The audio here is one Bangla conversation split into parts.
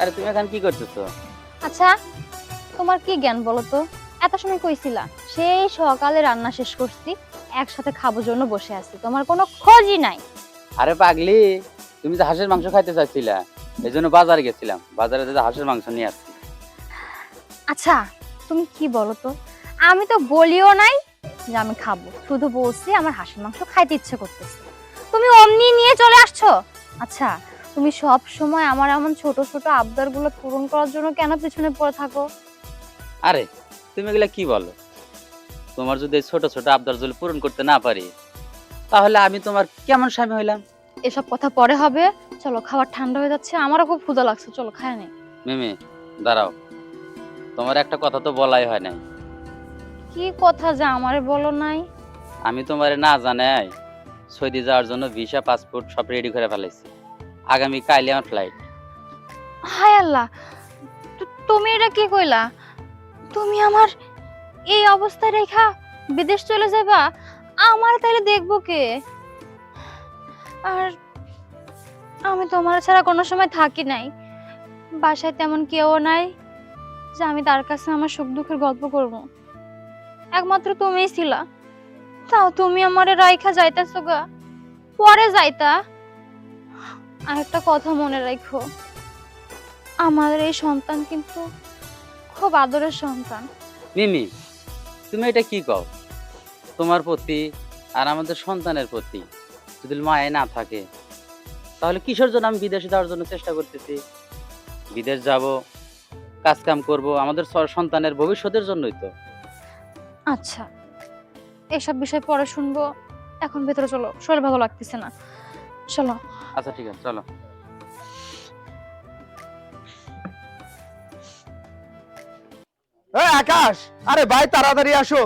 আরে তুমি এখন কি করতেছো? আচ্ছা তোমার কি জ্ঞান বলো তো? এত সময় কইছিলা সেই সকালে রান্না শেষ করছি একসাথে খাব জন্য বসে আছি তোমার কোনো খোঁজই নাই। আরে পাগলি তুমি যে হাঁসের মাংস খাইতে চাইছিলা এই জন্য বাজারে গেছিলাম বাজারে যে হাঁসের মাংস নিয়ে আসছি। আচ্ছা তুমি কি বলো তো? আমি তো বলিও নাই যে আমি খাব শুধু বলছি আমার হাঁসের মাংস খাইতে ইচ্ছে করতেছে। তুমি অমনি নিয়ে চলে আসছো? আচ্ছা তুমি সব সময় আমার এমন ছোট ছোট আবদারগুলো পূরণ করার জন্য কেন পিছনে পড়ে থাকো? আরে তুমি এগুলা কি বলো? তোমার যদি এই ছোট ছোট আবদার যদি পূরণ করতে না পারি তাহলে আমি তোমার কেমন স্বামী হইলাম? এসব কথা পরে হবে। চলো খাবার ঠান্ডা হয়ে যাচ্ছে। আমারও খুব ক্ষুধা লাগছে। চলো খায় নে। মিমি দাঁড়াও। তোমার একটা কথা তো বলাই হয় নাই। কি কথা যা আমারে বলো নাই? আমি তোমারে না জানাই সৌদি যাওয়ার জন্য ভিসা পাসপোর্ট সব রেডি করে ফেলেছি আগামী কাইলে আমার ফ্লাইট হায় আল্লাহ তুমি এটা কি কইলা? তুমি আমার এই অবস্থায় রেখা বিদেশ চলে যাবা আমার তাহলে দেখব কে? আর আমি তোমার ছাড়া কোনো সময় থাকি নাই। বাসায় তেমন কেউ নাই যে আমি তার কাছে আমার সুখ দুঃখের গল্প করব। একমাত্র তুমিই ছিলা। তাও তুমি আমারে রাইখা যাইতেছো গা? পরে যাইতা? আর একটা কথা মনে রাখো। আমাদের এই সন্তান কিন্তু খুব আদরের সন্তান। মিমি তুমি এটা কি কও? তোমার প্রতি আর আমাদের সন্তানের প্রতি যদি মায়ে না থাকে তাহলে কিসের জন্য আমি বিদেশে যাওয়ার জন্য চেষ্টা করতেছি? বিদেশ যাব কাজ কাম করব আমাদের সন্তানের ভবিষ্যতের জন্যই তো। আচ্ছা এসব বিষয় পরে শুনব। এখন ভেতরে চলো শরীর ভালো লাগতেছে না। চলো। আচ্ছা ঠিক আছে চলো। আকাশ! আরে ভাই তাড়াতাড়ি আসো।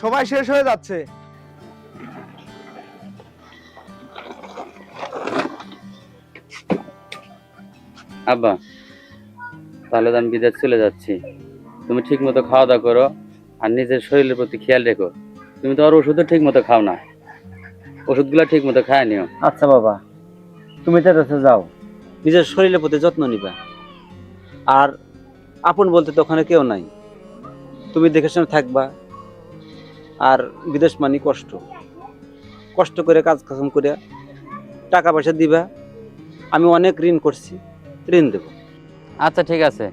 সময় শেষ হয়ে যাচ্ছে। আব্বা তাহলে তো আমি বিদেশ চলে যাচ্ছি। তুমি ঠিক মতো খাওয়া দাওয়া করো আর নিজের শরীরের প্রতি খেয়াল রেখো। তুমি তো আর ওষুধও ঠিক মতো খাও না। ওষুধগুলো ঠিক মতো খায় নিও। আচ্ছা বাবা। তুমি তার কাছে যাও। নিজের শরীরের প্রতি যত্ন নিবা। আর আপন বলতে তো ওখানে কেউ নাই। তুমি দেখে শুনে থাকবা। আর বিদেশ মানি কষ্ট। কষ্ট করে কাজ কাম করে টাকা পয়সা দিবা। আমি অনেক ঋণ করছি। ঋণ দেব। আচ্ছা ঠিক আছে।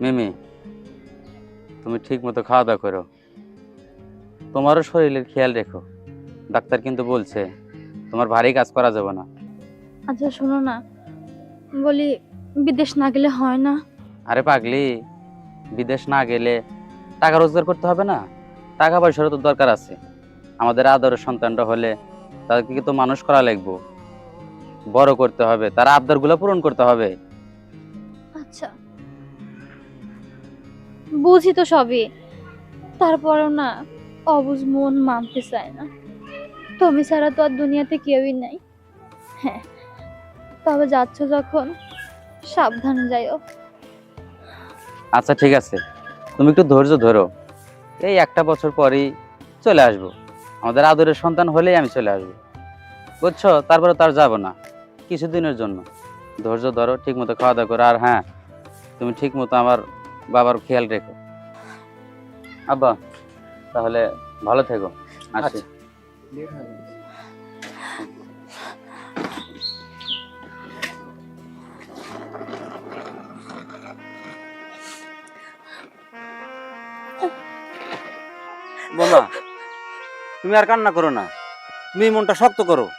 মিমি তুমি ঠিক মতো খাওয়া দাওয়া করো। তোমারও শরীরের খেয়াল রেখো। ডাক্তার কিন্তু বলছে তোমার ভারী কাজ করা যাবে না। আচ্ছা শোনো না। বলি বিদেশ না গেলে হয় না? আরে পাগলি বিদেশ না গেলে টাকা রোজগার করতে হবে না। টাকা পয়সারও তো দরকার আছে। আমাদের আদরের সন্তানটা হলে তাদেরকে তো মানুষ করা লাগবো। বড় করতে হবে তার আবদারগুলো পূরণ করতে হবে। আচ্ছা। বুঝি তো সবই। তারপরেও না অবুজ মন মানতে চায় না। তুমি ছাড়া তো আর দুনিয়াতে কেউই নাই। হ্যাঁ তবে যাচ্ছ যখন সাবধানে যাইও। আচ্ছা ঠিক আছে। তুমি একটু ধৈর্য ধরো। এই একটা বছর পরেই চলে আসব। আমাদের আদরের সন্তান হলেই আমি চলে আসব। বুঝছ? তারপরে তার যাব না কিছুদিনের জন্য। ধৈর্য ধরো ঠিক মতো খাওয়া দাওয়া করো। আর হ্যাঁ তুমি ঠিক মতো আমার বাবার খেয়াল রেখো। আব্বা তাহলে ভালো থেকো। আচ্ছা। বোমা, তুমি আর কান্না করো না। তুমি মনটা শক্ত করো।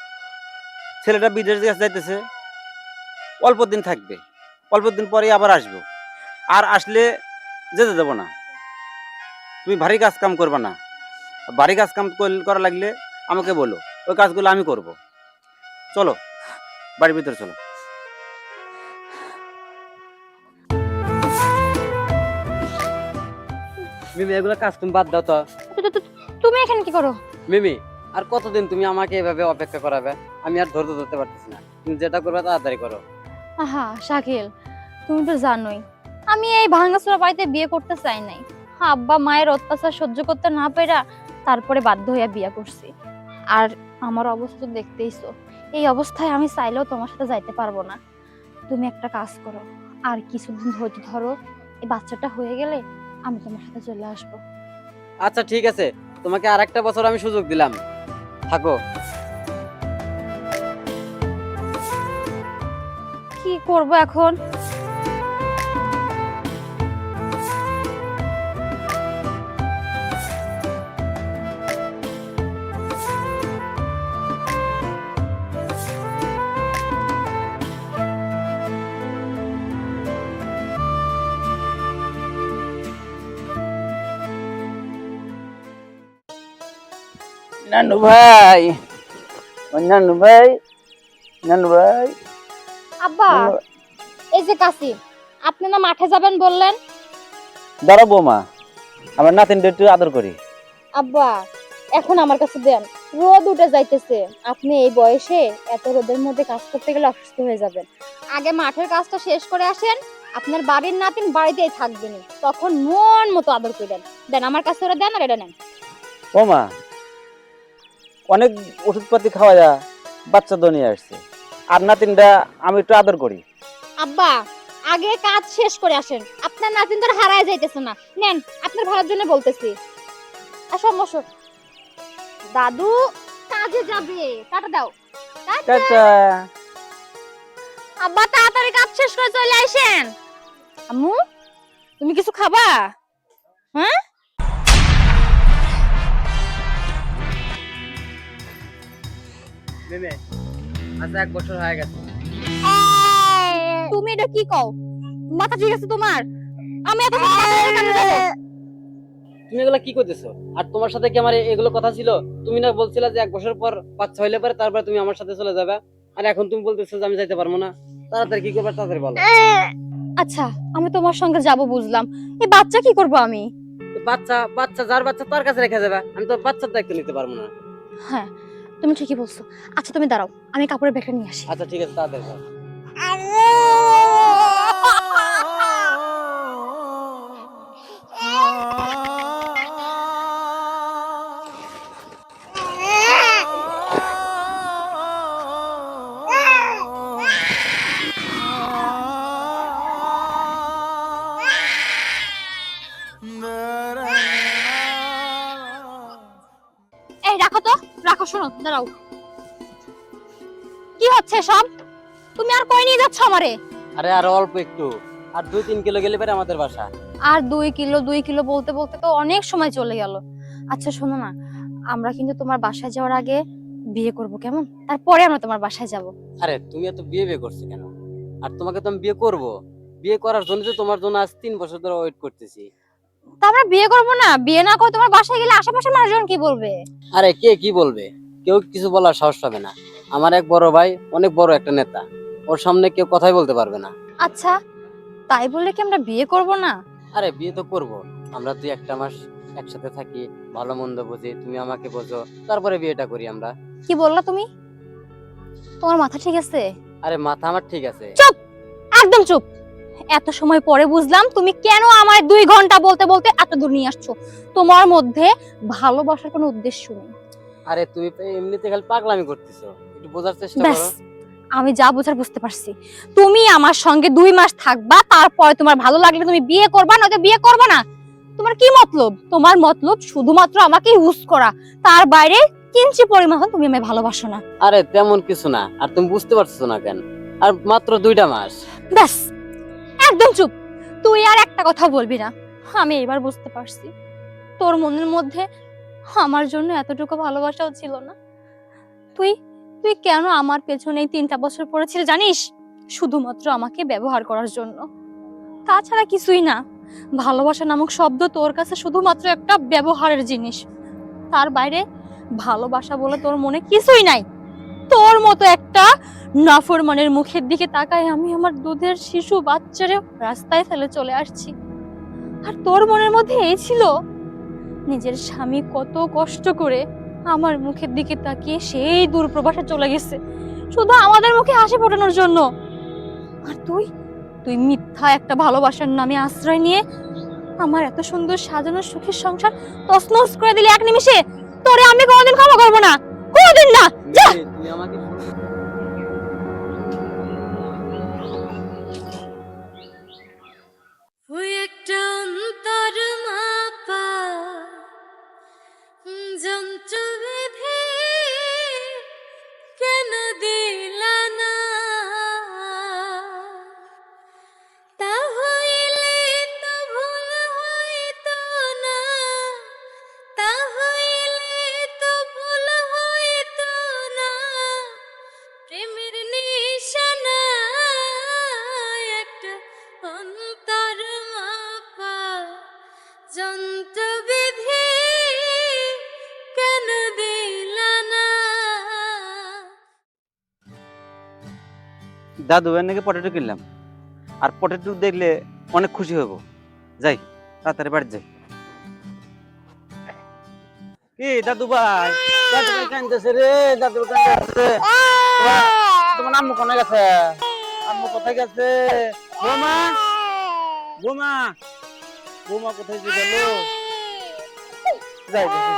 ছেলেটা বিদেশ দেশ যাইতেছে। অল্প দিন থাকবে। অল্প দিন পরে আবার আসব। আর আসলে যেতে দেবো না। তুমি ভারী কাজ কাম করবে না। ভারী কাজ কাম কর- লাগলে আমাকে বলো। ওই কাজগুলো আমি করব। চলো, বাড়ির ভিতরে চলো। মিমি এগুলো কাজ তুমি বাদ দাও তু- তুমি এখানে কি করো? মিমি আর কতদিন তুমি আমাকে এভাবে অপেক্ষা করাবে? আমি আর ধৈর্য ধরতে পারতেছি না। তুমি যেটা করবে তাড়াতাড়ি করো। আহা শাকিল তুমি তো জানোই আমি এই ভাঙাচোরা বাড়িতে বিয়ে করতে চাই নাই। আব্বা মায়ের অত্যাচার সহ্য করতে না পেরা তারপরে বাধ্য হইয়া বিয়ে করছি। আর আমার অবস্থা তো দেখতেইছো এই অবস্থায় আমি চাইলেও তোমার সাথে যাইতে পারব না। তুমি একটা কাজ করো আর কিছুদিন ধৈর্য ধরো এই বাচ্চাটা হয়ে গেলে আমি তোমার সাথে চলে আসব। আচ্ছা ঠিক আছে। তোমাকে আর একটা বছর আমি সুযোগ দিলাম। থাকো। কি করব এখন? নানু ভাই ও নানু ভাই নানু ভাই আব্বা এই যে কাসিম আপনি না মাঠে যাবেন বললেন? দাঁড়া বৌমা আমার নাতিনটা একটু আদর করি। আব্বা এখন আমার কাছে দেন রোদ উঠে যাইতেছে। আপনি এই বয়সে এত রোদের মধ্যে কাজ করতে গেলে অসুস্থ হয়ে যাবেন। আগে মাঠের কাজটা শেষ করে আসেন আপনার বাড়ির নাতিন বাড়িতেই থাকবেন তখন মন মতো আদর করেন দেন আমার কাছে ওরা দেন আর এটা নেন। বৌমা অনেক ওষুধপাতি খাওয়া যা বাচ্চা তো নিয়ে আসছে। আর নাতিনটা আমি একটু আদর করি। আব্বা আগে কাজ শেষ করে আসেন। আপনার নাতিন তোর হারায় যাইতেছে না। নেন আপনার ভাড়ার জন্য বলতেছি। আসো মশো দাদু কাজে যাবে। টাটা দাও। টাটা। আব্বা তাড়াতাড়ি কাজ শেষ করে চলে আসেন। আম্মু তুমি কিছু খাবা? হ্যাঁ? মেমে আচ্ছা এক বছর হয়ে গেছে। তুমি এটা কি কও? মাথা ঠিক আছে তোমার? আমি এত? তুমি এগুলো কি করতেছো? আর তোমার সাথে কি আমার এগুলো কথা ছিল? তুমি না বলছিলে যে এক বছর পর বাচ্চা হইলে পরে তারপরে তুমি আমার সাথে চলে যাবে। আর এখন তুমি বলতেছো যে আমি যাইতে পারব না। তাড়াতাড়ি কি করবে তাড়াতাড়ি বলো। আচ্ছা আমি তোমার সঙ্গে যাব বুঝলাম। এই বাচ্চা কি করব আমি? বাচ্চা বাচ্চা যার বাচ্চা তার কাছে রেখে যাবে। আমি তো বাচ্চার দায়িত্ব নিতে পারব না। হ্যাঁ তুমি ঠিকই বলছো। আচ্ছা তুমি দাঁড়াও আমি কাপড়ের ব্যাগটা নিয়ে আসি। আচ্ছা ঠিক আছে তাড়াতাড়ি শোনো দাঁড়াও। কি হচ্ছে সব তুমি আর কই নিয়ে যাচ্ছ আমারে? আরে আর অল্প একটু। আর দুই তিন কিলো গেলে পরে আমাদের বাসা। আর দুই কিলো দুই কিলো বলতে বলতে তো অনেক সময় চলে গেল। আচ্ছা শোনো না আমরা কিন্তু তোমার বাসায় যাওয়ার আগে বিয়ে করব কেমন? তারপরে আমরা তোমার বাসায় যাব। আরে তুমি এত বিয়ে বিয়ে করছ কেন? আর তোমাকে তো আমি বিয়ে করব। বিয়ে করার জন্য তো তোমার জন্য আজ তিন বছর ধরে ওয়েট করতেছি। তা আমরা বিয়ে করব না। বিয়ে না করে তোমার বাসায় গেলে আশেপাশের মানুষজন কি বলবে? আরে কে কি বলবে? কেউ কিছু বলার সাহস পাবে না। আমার এক বড় ভাই অনেক বড় একটা নেতা। ওর সামনে কেউ কথাই বলতে পারবে না। আচ্ছা তাই বললে কি আমরা বিয়ে করব না? আরে বিয়ে তো করব। আমরা দুই একটা মাস একসাথে থাকি ভালো মন্দ বুঝি তুমি আমাকে বোঝো তারপরে বিয়েটা করি আমরা। কি বললা তুমি? তোমার মাথা ঠিক আছে? আরে মাথা আমার ঠিক আছে। চুপ! একদম চুপ! এত সময় পরে বুঝলাম তুমি কেন আমার দুই ঘণ্টা বলতে বলতে এত দূর নিয়ে আসছো। তোমার মধ্যে ভালোবাসার কোনো উদ্দেশ্য নেই। আরে তুমি এমনিতে খালি পাগলামি করতেছো। একটু বোঝার চেষ্টা করো। আমি যা বোঝার বুঝতে পারছি। তুমি আমার সঙ্গে দুই মাস থাকবা তারপরে তোমার ভালো লাগলে তুমি বিয়ে করবা নয়তো বিয়ে করবা না। তোমার কি মতলব? তোমার মতলব শুধুমাত্র আমাকে ইউজ করা। তার বাইরে কিঞ্চি পরিমাণ তুমি আমায় ভালোবাসো না। আরে তেমন কিছু না আর তুমি বুঝতে পারছ না কেন? আর মাত্র দুইটা মাস। ব্যাস একদম চুপ। তুই আর একটা কথা বলবি না। আমি এবার বুঝতে পারছি। তোর মনের মধ্যে আমার জন্য এতটুকু ভালোবাসাও ছিল না। তুই তুই কেন আমার পেছনে এই তিনটা বছর পড়েছিলি জানিস? শুধুমাত্র আমাকে ব্যবহার করার জন্য। তাছাড়া কিছুই না। ভালোবাসা নামক শব্দ তোর কাছে শুধুমাত্র একটা ব্যবহারের জিনিস। তার বাইরে ভালোবাসা বলে তোর মনে কিছুই নাই। তোর মতো একটা নাফরমানের মুখের দিকে তাকায় আমি আমার দুধের শিশু বাচ্চারে রাস্তায় ফেলে চলে আসছি। আর তোর মনের মধ্যে এই ছিল নিজের স্বামী কত কষ্ট করে আমার মুখের দিকে তাকিয়ে সেই দূর প্রবাসে চলে গেছে। শুধু আমাদের মুখে হাসি ফোটানোর জন্য। আর তুই? তুই মিথ্যা একটা ভালোবাসার নামে আশ্রয় নিয়ে আমার এত সুন্দর সাজানো সুখের সংসার তছনছ করে দিলি এক নিমিষে। তোরে আমি কোনোদিন ক্ষমা করব না। কোনোদিন না। যা। তুমি আমাকে কেন দাদু এর নাকি পটেটো কিনলাম। আর পটেটো দেখলে অনেক খুশি হব যাই, তাড়াতাড়ি বাড়ি যাই। কি দাদু ভাই? দাদু ভাই রে, দাদু তোমার- আম্মু কোনে গেছে? আম্মু কোথায় গেছে? বৌমা? বৌমা? বৌমা কোথায় গেল? যাই দেখি।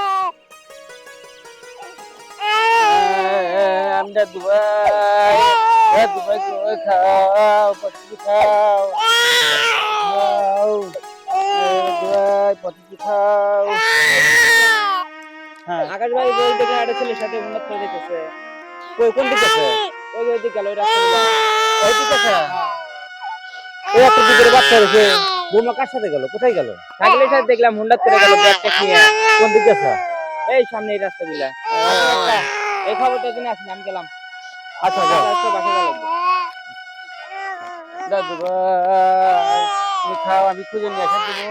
আমি খাও খাও খাও খাও হ্যাঁ আকাশ ভাই ওই দিকে একটা ছেলের সাথে উন্নত করে দিতেছে। কই কোন দিকে আছে? ওই ওই দিকে গেল ওই রাস্তাগুলো ওই দিকে আছে? ওই একটা দিকের বাচ্চা রয়েছে বৌমা কার সাথে গেল? কোথায় গেল? সাথে দেখলাম হুন্ডাত করে গেল ব্যাগটা নিয়ে। কোন দিকে আছে? এই সামনে এই রাস্তাগুলা এই খবরটা দিন আসেন আমি গেলাম। আচ্ছা দাদু ভাই তুমি খাও আমি খুঁজে নিয়ে আসা দেবো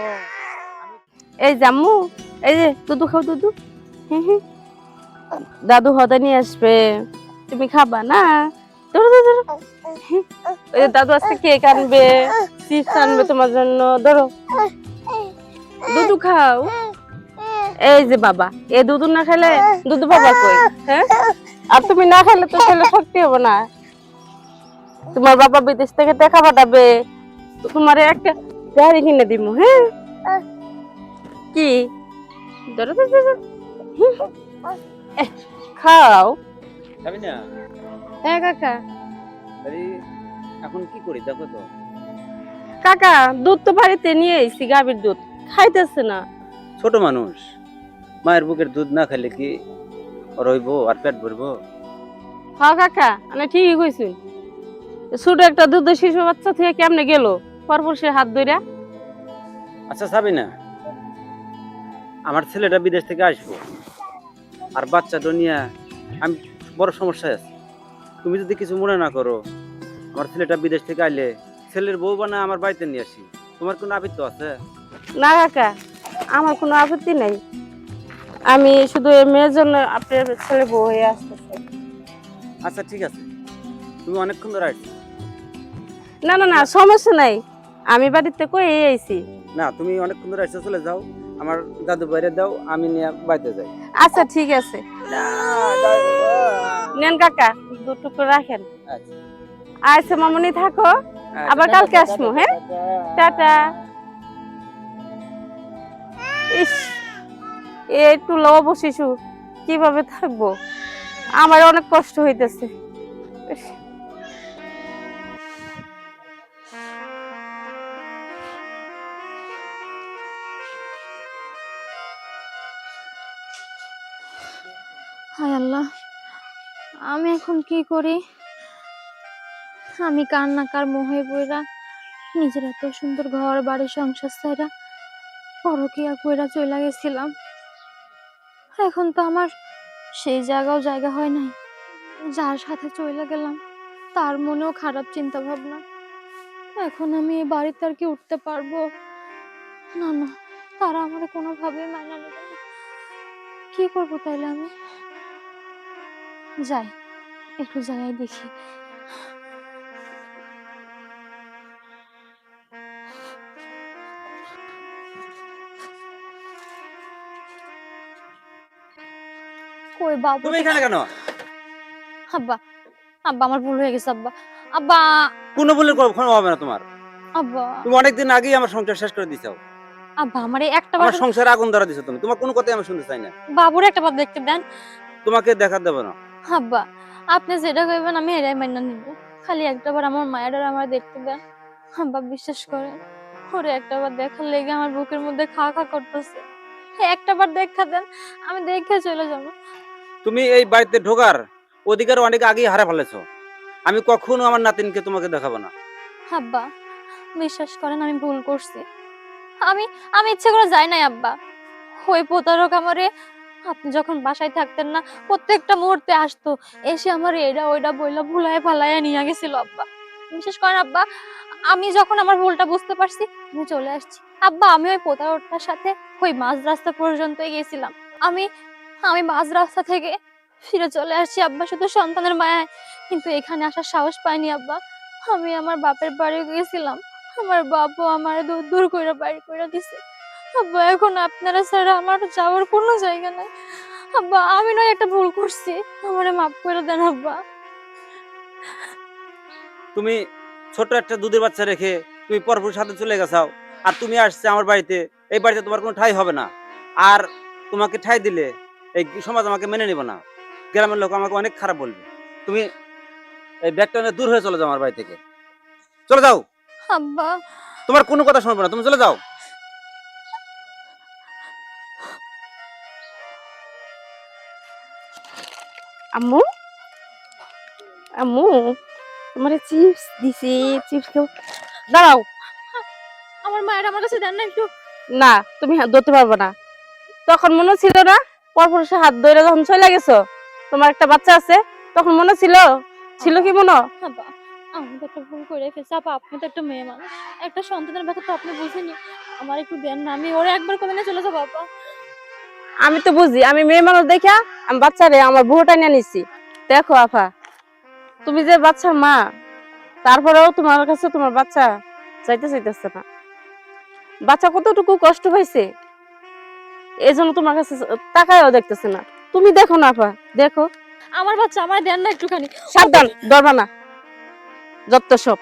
এই জাম্মু এই যে দুধু খাও দুধু। দাদু হদা নিয়ে আসবে। তুমি খাবা না। ওই দাদু আজকে কেক আনবে চিপস আনবে তোমার জন্য। ধরো। দুধু খাও। এই যে বাবা এই দুধু না খেলে দুধু বাবা কই? হ্যাঁ? আর তুমি না খেলে তো ছেলে শক্তি হবে না। তোমার বাবা বিদেশ থেকে দেখা পাঠাবে। তোমার একটা গাড়ি কিনে দিব হ্যাঁ? কি? ধরো খাও। যাবি না? হ্যাঁ কাকা। এখন কি করি? দেখো তো। কাকা দুধ তো বাড়িতে নিয়ে এসেছি গাভীর দুধ। খাইতেছে না। ছোট মানুষ মায়ের বুকের দুধ না খেলে কি রইবো আর পেট ভরবো। হ্যাঁ কাকা আমি ঠিকই কইছি। ছোট একটা দুধ শিশু বাচ্চা থেকে কেমনে গেল? পরপর সে হাত ধইরা। আচ্ছা যাবি না আমার ছেলেটা বিদেশ থেকে আসব। আর বাচ্চাটা নিয়ে আমি বড় সমস্যা আছে। তুমি যদি কিছু মনে না করো আমার ছেলেটা বিদেশ থেকে আইলে ছেলের বউ বানা আমার বাড়িতে নিয়ে আসি। তোমার কোনো আবৃত্ত আছে? না কাকা আমার কোনো আপত্তি নাই। আমি শুধু এই মেয়ের জন্য আপনার ছেলে বউ হয়ে আসতেছে। আচ্ছা ঠিক আছে। তুমি অনেকক্ষণ ধরে আসছো না না না সমস্যা নাই। আমি বাড়িতে কই আইছি। না তুমি অনেকক্ষণ ধরে আসছো চলে যাও। আমার দাদু বাইরে দাও আমি নিয়ে বাড়িতে যাই। আচ্ছা ঠিক আছে। নেন কাকা দুটুকু রাখেন। আচ্ছা। আচ্ছা মামনি থাকো। আবার কালকে আসব, হ্যাঁ? টাটা। ইস। এই লব শিশু, কীভাবে থাকব? আমার অনেক কষ্ট হইতেছে। আল্লাহ, আমি এখন কি করি? আমি কান্নাকার মোহে বইরা, নিজের এত সুন্দর ঘর, বাড়ি, সংসার সাইরা পরকিয়া কইরা চলে গেছিলাম। এখন তো আমার সেই জায়গাও জায়গা হয় নাই। যার সাথে চলে গেলাম, তার মনেও খারাপ চিন্তা ভাবনা এখন আমি এই বাড়িতে আর কি উঠতে পারব? না না, তারা আমার কোনোভাবে মানা নেবে কি করব তাইলে আমি? যাই, একটু জায়গায় দেখি। কই বাবু? তুমি এখানে কেন? আব্বা আব্বা আমার ভুল হয়ে গেছে আব্বা। আব্বা! কোনো ভুলের কোনো হবে না তোমার। আব্বা। তুমি অনেকদিন আগেই আমার সংসার শেষ করে দিছো আব্বা আমার একটা আমার বার সংসারে আগুন ধরা দিছো তুমি। তোমার কোনো কথাই আমি শুনতে চাই না। বাবুর একটা বার দেখতে দেন। তোমাকে দেখা দেবো না। আব্বা আপনি যেটা কইবেন আমি মাইনা নিব। খালি একটা বার আমার মায়ের আমার দেখতে দেন। আব্বা বিশ্বাস করেন ওরে একটা বার দেখার লেগে আমার বুকের মধ্যে খা খা করতেছে। একটা বার দেখা দেন আমি দেখে চলে যাব। তুমি এই বাড়িতে ঢোকার অধিকার অনেক আগেই হারা ফেলেছো। আমি কখনো আমার নাতিনকে তোমাকে দেখাবো না। আব্বা, বিশ্বাস করেন আমি ভুল করছি। আমি আমি ইচ্ছে করে যাই নাই আব্বা। ওই প্রতারক আমারে, আপনি যখন বাসায় থাকতেন না, প্রত্যেকটা মুহূর্তে আসতো, এসে আমার এটা ওইটা বইলা ভুলায় ফালায় নিয়ে গেছিল আব্বা। বিশেষ করেন আব্বা, আমি যখন আমার ভুলটা বুঝতে পারছি, আমি চলে আসছি। আব্বা, আমি ওই প্রতারকটার সাথে ওই মাঝ রাস্তা পর্যন্ত গেছিলাম। আমি আমি মাঝ রাস্তা থেকে ফিরে চলে আসছি আব্বা শুধু সন্তানের মায়ায়। কিন্তু এখানে আসার সাহস পাইনি আব্বা। আমি আমার বাপের বাড়ি গেছিলাম আমার বাপও আমার দূর দূর করে বাড়ি করে দিছে। আব্বা, এখন আপনারা ছাড়া আমার যাওয়ার কোনো জায়গা নাই। আব্বা, আমি নয়, একটা ভুল করছি। আমারে মাফ করে দেন আব্বা। তুমি ছোট একটা দুধের বাচ্চা রেখে তুমি পরপুর সাথে চলে গেছাও। আর তুমি আসছে আমার বাড়িতে, এই বাড়িতে তোমার কোনো ঠাই হবে না। আর তোমাকে ঠাই দিলে এই সমাজ আমাকে মেনে নেবে না। গ্রামের লোক আমাকে অনেক খারাপ বলবে। তুমি এই ব্যাগটা নিয়ে দূর হয়ে চলে যাও আমার বাড়ি থেকে। চলে যাও। আব্বা। তোমার কোনো কথা শুনব না। তুমি চলে যাও। আম্মু? আম্মু তোমার চিপস দিছি চিপস দাঁড়াও। আমার মায়ের আমার কাছে দেন না একটু। না তুমি ধরতে পারবে না। তখন মনে ছিল না পরপুরুষে হাত ধরে যখন চলে গেছো তোমার একটা বাচ্চা আছে তখন মনে ছিল? ছিল কি মনে? আমি তো একটা ভুল করে ফেলছি। আপা আপনি তো একটা মেয়ে মানুষ। একটা সন্তানের ব্যথা তো আপনি বুঝেনি আমার একটু দেন না আমি ওরা একবার কমে চলে যাব আপা আমি তো বুঝি আমি মেয়ে মানুষ দেখা আমি বাচ্চারে আমার বুড়োটা নিয়ে নিছি। দেখো আফা তুমি যে বাচ্চার মা তারপরেও তোমার কাছে তোমার বাচ্চা চাইতে চাইতেছে না। বাচ্চা কতটুকু কষ্ট পাইছে? এই জন্য তোমার কাছে টাকায়ও দেখতেছে না। তুমি দেখো না আপা দেখো। আমার বাচ্চা আমার দেন না একটুখানি। সাবধান ধরবা না। যত সব।